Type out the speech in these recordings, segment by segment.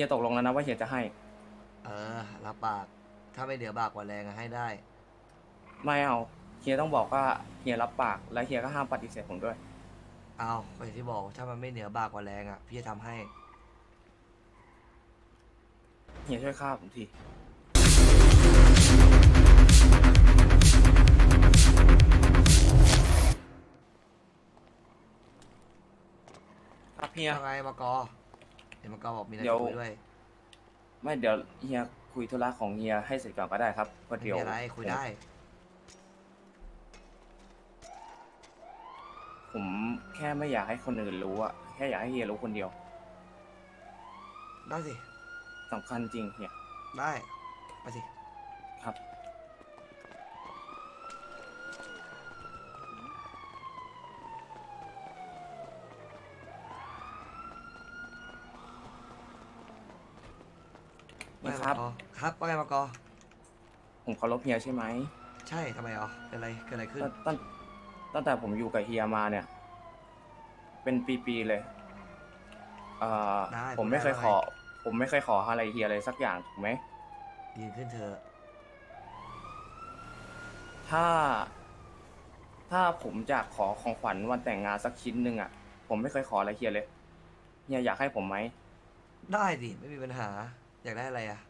ฮียตกลงแล้วนะว่าเฮียจะให้ เออรับปาก ถ้าไม่เหนือบากกว่าแรงอะให้ได้ ไม่เอาเฮียต้องบอกว่าเฮียรับปาก และเฮียก็ห้ามปฏิเสธผมด้วย เอาก็อย่างที่บอกถ้ามันไม่เหนือบากกว่าแรงอะพี่จะทำให้ เฮียช่วยฆ่าผมที ครับเฮีย ยังไงมากอ เดี๋ยวมากอบอกมีอะไรเดี๋ยว จะคุยด้วยไม่เดี๋ยวเฮียคุยธุระของเฮียให้เสร็จก่อนก็ได้ครับเพราะไม่เดี๋ยวมีอะไรคุยได้ ผมแค่ไม่อยากให้คนอื่นรู้อะแค่อยากให้เฮียรู้คนเดียวได้สิ สำคัญจริงเฮียได้ ไปสิ ครับ ว่าไงครับ มากอครับว่าไงมากอผมเคารพเฮียใช่ไหมใช่ทำไมอ๋อเป็นอะไรเกิดอะไรขึ้นตั้งตั้งตั้งแต่ผมอยู่กับเฮียมาเนี่ย เป็นปีๆเลยเอ่อได้ผมไม่เคยได้ขอ ผมไม่เคยขออะไรเฮียเลยสักอย่างถูกไหม ยืนขึ้นเถอะถ้า ถ้าผมจะขอของขวัญวันแต่งงานสักชิ้นหนึ่งอะ ผมไม่เคยขออะไรเฮียเลย เฮียอยากให้ผมไหม ได้ดิไม่มีปัญหา อยากได้อะไรอะ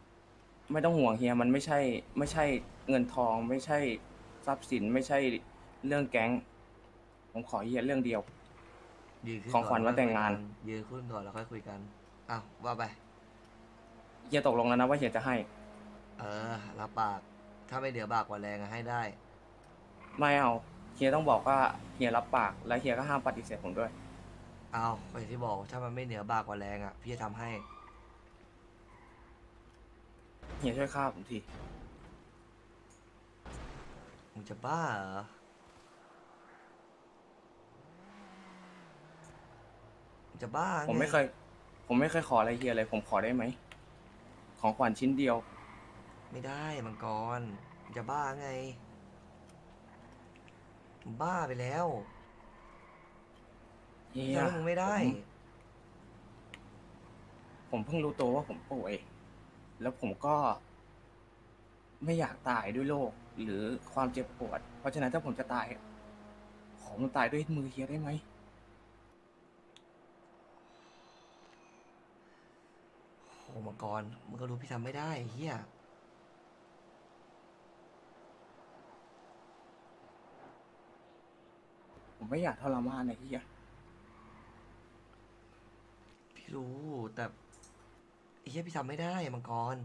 ไม่ต้องห่วงเฮียมันไม่ใช่ไม่ใช่เงินทอง ไม่ใช่ทรัพย์สินไม่ใช่เรื่องแก๊งผมขอเฮียเรื่องเดียว ยืนขึ้นของขวัญก่วันแต่งงาน ยืนขึ้นก่อนแล้วค่อยคุยกันอ้าวว่าไป เฮียตกลงแล้วนะว่าเฮียจะให้ เออรับปาก ถ้าไม่เหนือบากกว่าแรงอะให้ได้ ไม่เอาเฮียต้องบอกว่าเฮียรับปากและเฮียก็ห้ามปฏิเสธผมด้วย เอาก็อย่างที่บอกถ้ามันไม่เหนือบากกว่าแรงอะพี่จะทำให้ เฮียช่วยฆ่าผมที มึงจะบ้าเหรอมึงจะบ้าไงผมไม่เคย ผมไม่เคยขออะไรเฮียเลย ผมขอได้ไหม ของขวัญชิ้นเดียว ไม่ได้มังกรมึงจะบ้าไงมึงบ้าไปแล้วเฮีทำยให้มึงไม่ได้ ผมผมเพิ่งรู้ตัวว่าผมป่วย แล้วผมก็ ไม่อยากตายด้วยโรคหรือความเจ็บปวด เพราะฉะนั้นถ้าผมจะตายขอมันตายด้วยมือเฮียได้ไหมโอ้มังกรมึงก็รู้พี่ทำไม่ได้เฮียผมไม่อยากทรมานนะเฮียพี่รู้แต่ ไอ้เฮียพี่ทำไม่ได้มังกร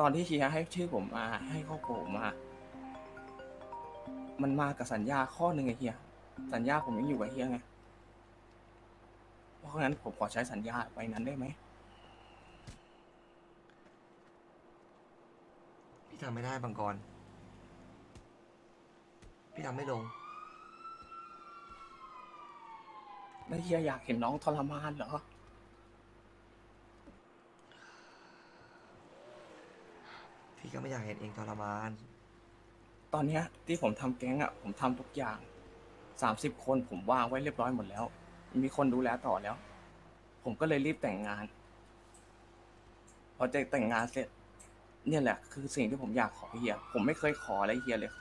ตอนที่เฮียให้ชื่อผมมา ให้ครอบครัวผมมา มันมากับสัญญาข้อหนึ่งไงเฮีย สัญญาผมยังอยู่กับเฮียไง เพราะงั้นผมขอใช้สัญญาไปนั้นได้ไหม พี่ทำไม่ได้มังกร พี่ทำไม่ลง แล้วเฮียอยากเห็นน้องทรมานเหรอ พี่ก็ไม่อยากเห็นเองทรมาน ตอนเนี้ยที่ผมทำแก๊งอะผมทำทุกอย่างสามสิบคนผมวางไว้เรียบร้อยหมดแล้ว มีคนดูแลต่อแล้ว ผมก็เลยรีบแต่งงาน พอจะแต่งงานเสร็จ เนี่ยแหละ คือสิ่งที่ผมอยากขอเฮีย ผมไม่เคยขออะไรเฮียเลย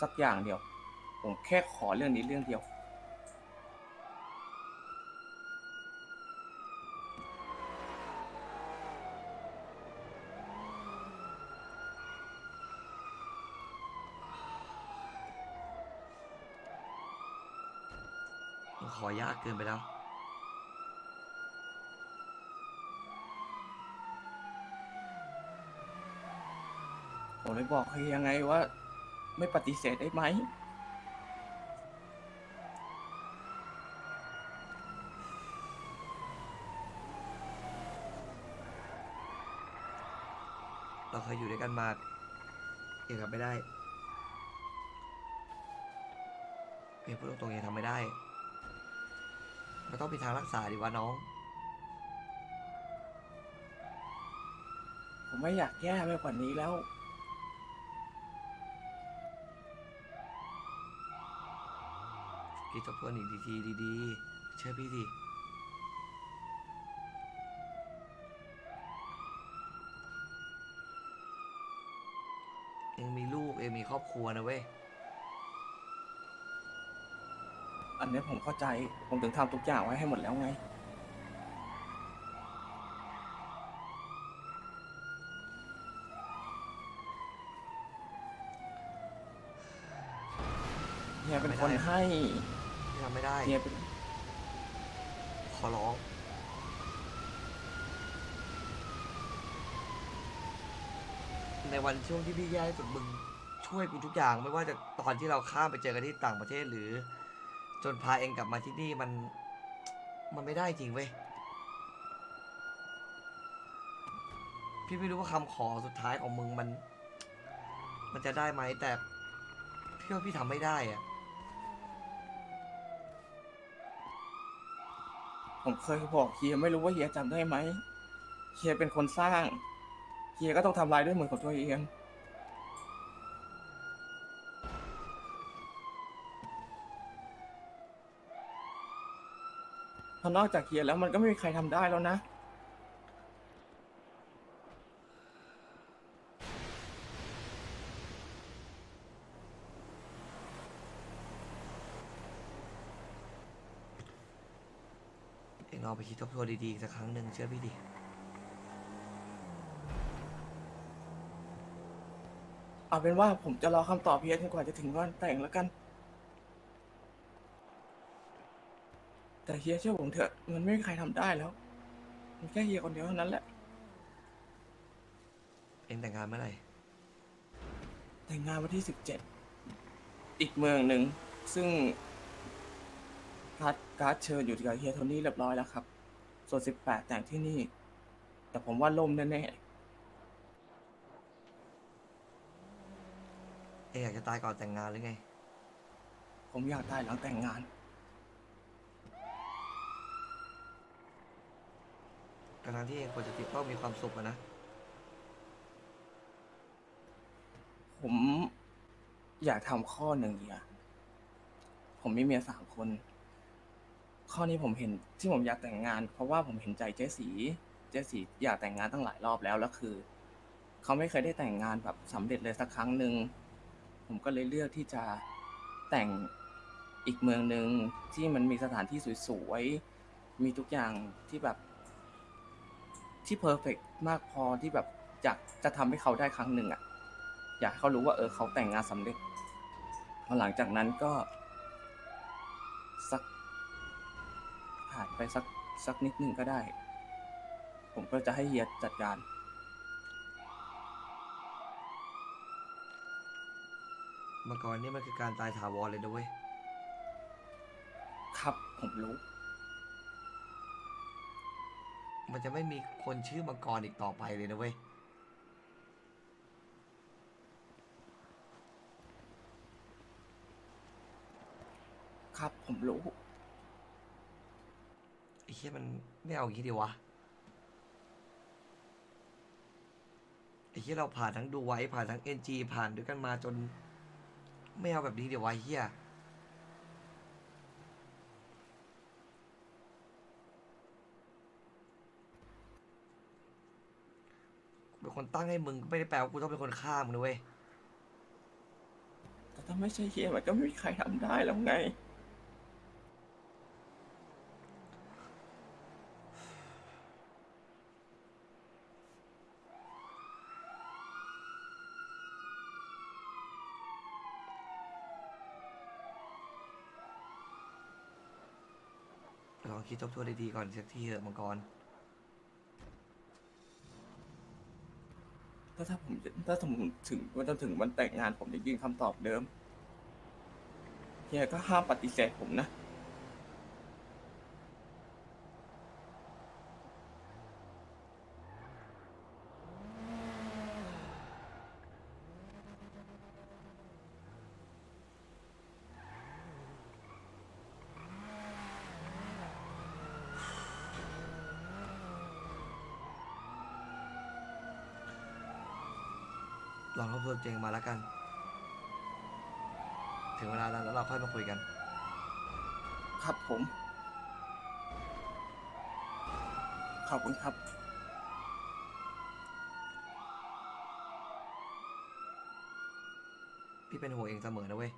สักอย่างเดียว ผมแค่ขอเรื่องนี้เรื่องเดียว มันขอยากเกินไปแล้ว ผมเลยบอกเฮียไงว่า ไม่ปฏิเสธได้ไหม เราเคยอยู่ด้วยกันมาเกี่ยวกับไม่ได้เพียงพูดตรงๆยังทำไม่ได้ มันต้องมีทางรักษาดิวะน้อง ผมไม่อยากแย่ไปกว่านี้แล้ว คิดทบทวนอีกทีๆดีๆ เชื่อพี่ดิเองมีลูกเองมีครอบครัวนะเว้ย อันนี้ผมเข้าใจ ผมถึงทำทุกอย่างไว้ให้หมดแล้วไง เฮียเป็นคนให้พี่ทำไม่ได้ เฮียเป็นขอร้อง ในวันช่วงที่พี่แย่ที่สุดมึงช่วยกูทุกอย่างไม่ว่าจะตอนที่เราข้ามไปเจอกันที่ต่างประเทศหรือ จนพาเองกลับมาที่นี่มันมันไม่ได้จริงเว้ย พี่ไม่รู้ว่าคำขอสุดท้ายของมึงมัน มันจะได้ไหมแต่พี่ว่าพี่ทำไม่ได้อะผมเคยบอกเฮียไม่รู้ว่าเฮียจำได้ไหมเฮียเป็นคนสร้างเฮียก็ต้องทำลายด้วยมือของตัวเอง พราะนอกจากเฮียแล้วมันก็ไม่มีใครทำได้แล้วนะ เองลองไปคิดทบทวนดีๆอีกสักครั้งหนึ่งเชื่อพี่ดิ เอาเป็นว่าผมจะรอคำตอบเฮียจนกว่าจะถึงวันแต่งแล้วกัน แต่เฮียเชื่อผมเถอะ มันไม่มีใครทำได้แล้ว มันแค่เฮียคนเดียวเท่านั้นแหละ เองแต่งงานเมื่อไหร่แต่งงานวันที่สิบเจ็ด อีกเมืองหนึ่ง ซึ่งการ์ดการ์ดเชิญอยู่กับเฮียโทนี่เรียบร้อยแล้วครับ ส่วนสิบแปดแต่งที่นี่ แต่ผมว่าล่มแน่เองอยากจะตายก่อนแต่งงานหรือไง ๆผมอยากตายหลังแต่งงาน ทั้งที่เองควรจะติดต้องมีความสุขอะนะ ผมอยากทำข้อหนึ่งเฮียผมมีเมียสามคน ข้อนี้ผมเห็นที่ผมอยากแต่งงาน เพราะว่าผมเห็นใจเจ๊สี เจ๊สีอยากแต่งงานตั้งหลายรอบแล้วแล้วคือ เขาไม่เคยได้แต่งงานแบบสำเร็จเลยสักครั้งหนึ่งผมก็เลยเลือกที่จะแต่งอีกเมืองหนึ่งที่มันมีสถานที่สวยๆ มีทุกอย่างที่แบบ ที่เพอร์เฟกมากพอที่แบบอยากจะทำให้เขาได้ครั้งหนึ่งอะอยากให้เขารู้ว่าเออเขาแต่งงานสำเร็จพอหลังจากนั้นก็ สักผ่านไปสักสักนิดหนึ่งก็ได้ ผมก็จะให้เฮียจัดการ มังกรนี่มันคือการตายถาวรเลยนะเว้ย ครับผมรู้ มันจะไม่มีคนชื่อมังกรอีกต่อไปเลยนะเว้ย ครับผมรู้ไอ้เหี้ยมันไม่เอาอย่างนี้ดีวะไอ้เหี้ยเราผ่านทั้งดูไว้ผ่านทั้งเอ็นจีผ่านด้วยกันมาจน ไม่เอาแบบนี้เดี๋ยววะไอ้เหี้ย เป็นคนตั้งให้มึงก็ไม่ได้แปลว่ากูต้องเป็นคนฆ่ามึงนะเว้ยแต่ถ้าไม่ใช่เฮียมันก็ไม่มีใครทำได้แล้วไง ลองคิดทบทวนดีๆก่อนสักทีเถอะมังกร ถ้าถ้าผมถ้าผมถึงวันจะถึงวันแต่งงานผมจะยื่นคำตอบเดิมเฮียก็ห้ามปฏิเสธผมนะ ลองทบทวนตัวเองมาแล้วกัน ถึงเวลาแล้วเราค่อยมาคุยกัน ครับผม ขอบคุณครับ พี่เป็นห่วงเองเสมอนะเว้ย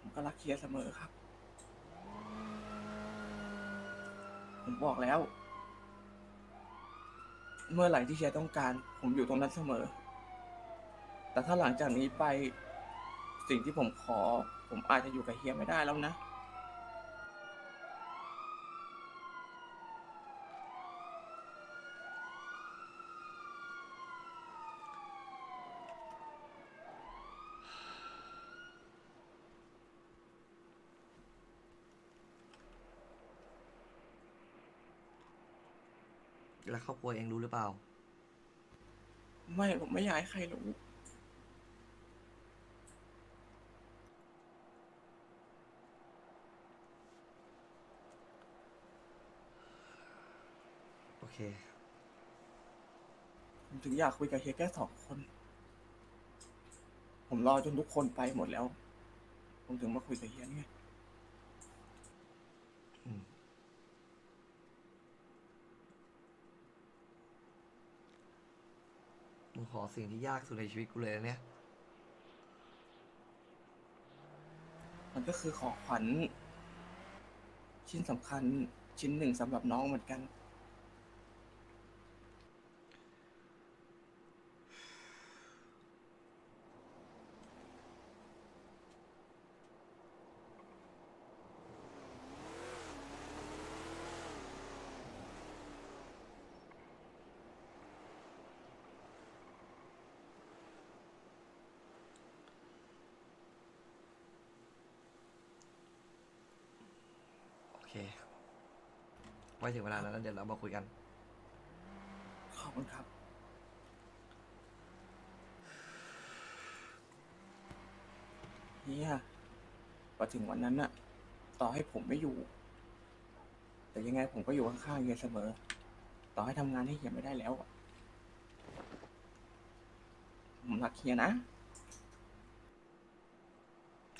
ผมก็รักเฮียเสมอครับ ผมบอกแล้ว เมื่อไหร่ที่เฮียต้องการ ผมอยู่ตรงนั้นเสมอ แต่ถ้าหลังจากนี้ไป สิ่งที่ผมขอ ผมอาจจะอยู่กับเฮียไม่ได้แล้วนะ แล้วครอบครัวเองรู้หรือเปล่า ไม่ผมไม่อยากให้ใครรู้ โอเค ผมถึงอยากคุยกับเฮียแค่สองคน ผมรอจนทุกคนไปหมดแล้ว ผมถึงมาคุยกับเฮียนี่ไง มึงขอสิ่งที่ยากสุดในชีวิตกูเลยนะเนี่ย มันก็คือของขวัญชิ้นสำคัญชิ้นหนึ่งสำหรับน้องเหมือนกัน ว้ถึงเวลานั้นแล้วเดี๋ยวเรามาคุยกัน ขอบคุณครับ เฮียพอถึงวันนั้นน่ะ ต่อให้ผมไม่อยู่ แต่ยังไงผมก็อยู่ข้างๆเฮียเสมอ ต่อให้ทำงานให้เฮียไม่ได้แล้วอะผมรักเฮียนะ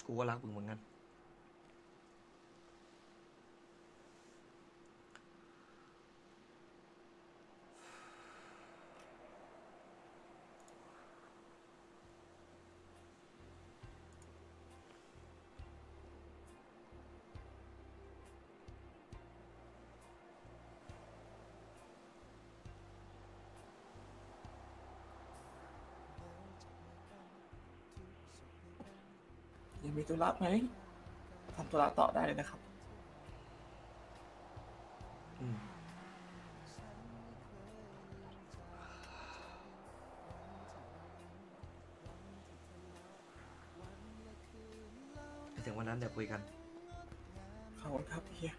กูก็รักมึงเหมือนกัน ยังมีธุระไหมทำธุระต่อได้เลยนะครับอืมไปถึงวันนั้นเดี๋ยวคุยกัน ขอบคุณครับเฮีย